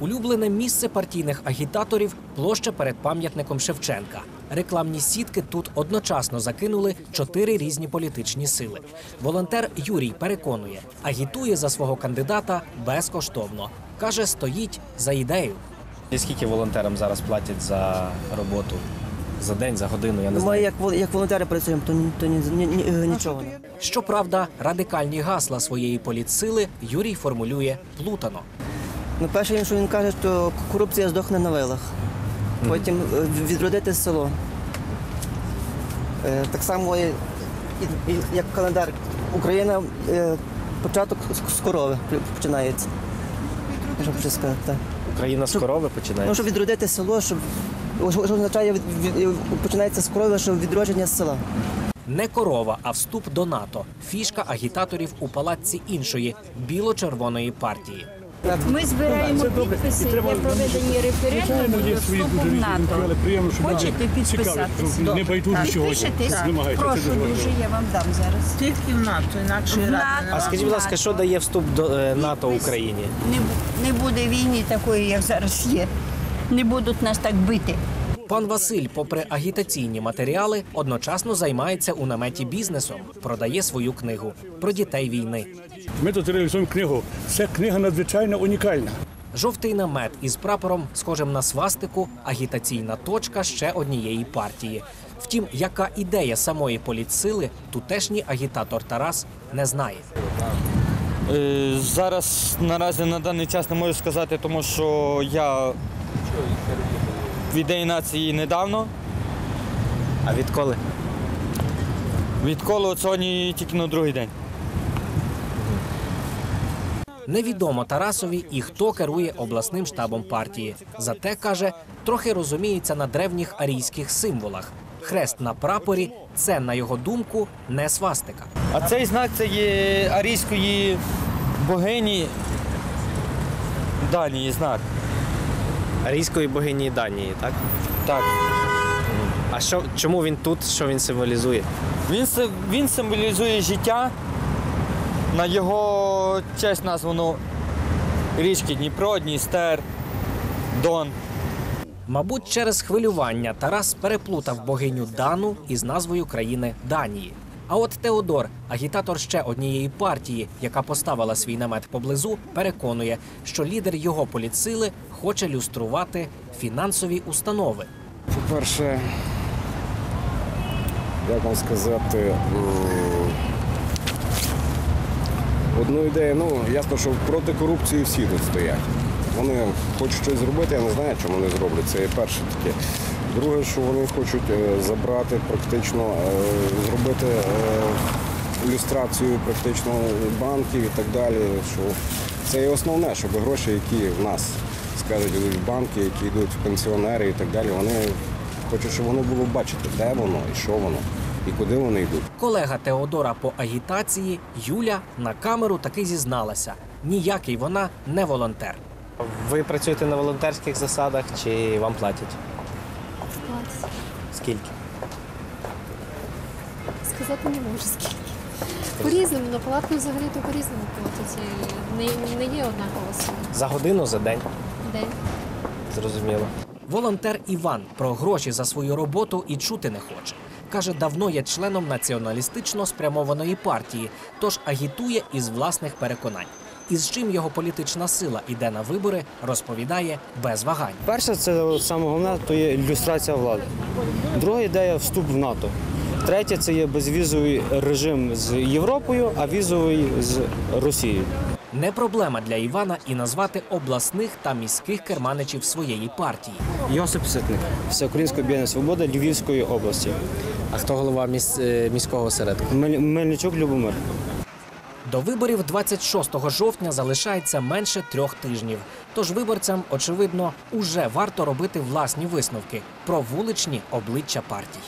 Улюблене місце партійних агітаторів площа перед пам'ятником Шевченка. Рекламні сітки тут одночасно закинули чотири різні політичні сили. Волонтер Юрій переконує, агітує за свого кандидата безкоштовно. каже, стоїть за ідею. Скільки волонтерам зараз платять за роботу? За день, за годину, я не Ми знаю. як, вол- як волонтери працюємо, то, то ні, ні, ні, нічого. не. Щоправда, радикальні гасла своєї політсили Юрій формулює плутано. Ну, перше, він, що він каже, що корупція здохне на вилах. Потім е, відродити село. Е, Так само, і, і- і як календар. Україна е, початок з- з корови починається. Що хочу сказати, так. Україна з корови починає. Ну, щоб відродити село, щоб що означає від, від- починається з корови, що відродження села. Не корова, а вступ до НАТО. Фішка агітаторів у палаці іншої біло-червоної партії. Ми збираємо підписи для проведення референдуму до вступу в НАТО. Приємно, Хочете підписатися? не байдужі сьогодні. Пишетесь? Прошу дуже дуже, я вам дам зараз. Тільки в НАТО, інакше В НАТО. А скажіть, будь ласка, що дає вступ до е, НАТО Україні? Не, бу- не буде війни такої, як зараз є. Не будуть нас так бити. Пан Василь, попри агітаційні матеріали, одночасно займається у наметі бізнесом, продає свою книгу про дітей війни. Ми тут реалізуємо книгу. Це книга надзвичайно унікальна. Жовтий намет із прапором, схожим на свастику, агітаційна точка ще однієї партії. Втім, яка ідея самої політсили, тутешній агітатор Тарас не знає. Е, Зараз наразі на даний час не можу сказати, тому що я в ідеї нації недавно. А відколи? Відколи от сьогодні тільки на другий день. Невідомо Тарасові і хто керує обласним штабом партії. Зате каже, трохи розуміється на древніх арійських символах. Хрест на прапорі це, на його думку, не свастика. А цей знак це є арійської богині Данії знак. Арійської богині Данії, так? Так. А що, чому він тут? Що він символізує? Він, си- він символізує життя. На його честь названо річки Дніпро, Дністер, Дон. Мабуть, через хвилювання Тарас переплутав богиню Дану із назвою країни Данії. А от Теодор, агітатор ще однієї партії, яка поставила свій намет поблизу, переконує, що лідер його політсили хоче люструвати фінансові установи. По-перше, як вам сказати, м, одну ідею, ну, ясно, що проти корупції всі тут стоять. Вони хочуть щось зробити, я не знаю, чому вони зроблять. Це перше таке. Друге, що вони хочуть е, забрати практично, е, зробити е, ілюстрацію практично банків і так далі. Що це є основне, щоб гроші, які в нас скажуть, йдуть в банки, які йдуть в пенсіонери і так далі, вони хочуть, щоб воно було бачити, де воно і що воно, і куди вони йдуть. Колега Теодора по агітації Юля на камеру таки зізналася. Ніякий вона не волонтер. Ви працюєте на волонтерських засадах чи вам платять? Скільки? Сказати не можу скільки. По-різному, на палатку взагалі то по-різному платять. Не, не є однакова сума. За годину, за день? День. Зрозуміло. Волонтер Іван про гроші за свою роботу і чути не хоче. Каже, давно є членом націоналістично спрямованої партії, тож агітує із власних переконань. І з чим його політична сила іде на вибори, розповідає без вагань. Перше, це саме головне, то є ілюстрація влади. Друга ідея вступ в НАТО. Третє це є безвізовий режим з Європою, а візовий з Росією. Не проблема для Івана і назвати обласних та міських керманичів своєї партії. Йосип Ситник, Всеукраїнська об'єднання свобода Львівської області. А хто голова міс- е, міського осередку? Мель- Мельничук Любомир. До виборів 26 жовтня залишається менше трьох тижнів. Тож виборцям, очевидно, уже варто робити власні висновки про вуличні обличчя партій.